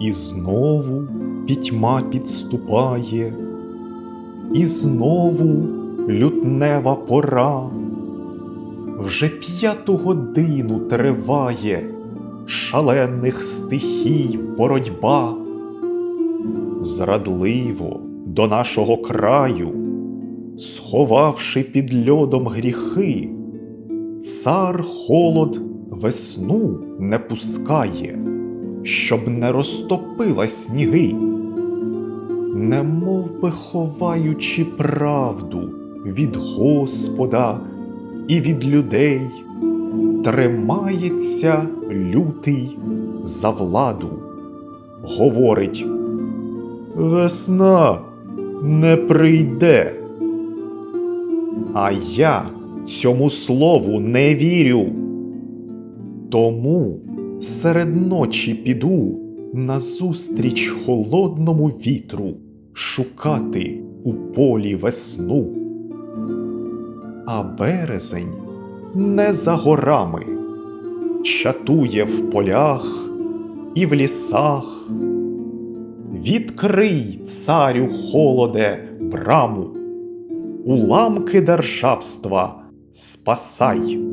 І знову пітьма підступає, і знову лютнева пора, вже п'яту годину триває шалених стихій боротьба. Зрадливо до нашого краю сховавши під льодом гріхи, цар холод весну не пускає, щоб не розтопила сніги, немов би ховаючи правду від Господа і від людей, тримається лютий за владу, говорить Весна не прийде. А я цьому слову не вірю. Тому серед ночі піду назустріч холодному вітру шукати у полі весну. А березень не за горами, чатує в полях і в лісах. Відкрий, царю холоде, браму, уламки державства спасай.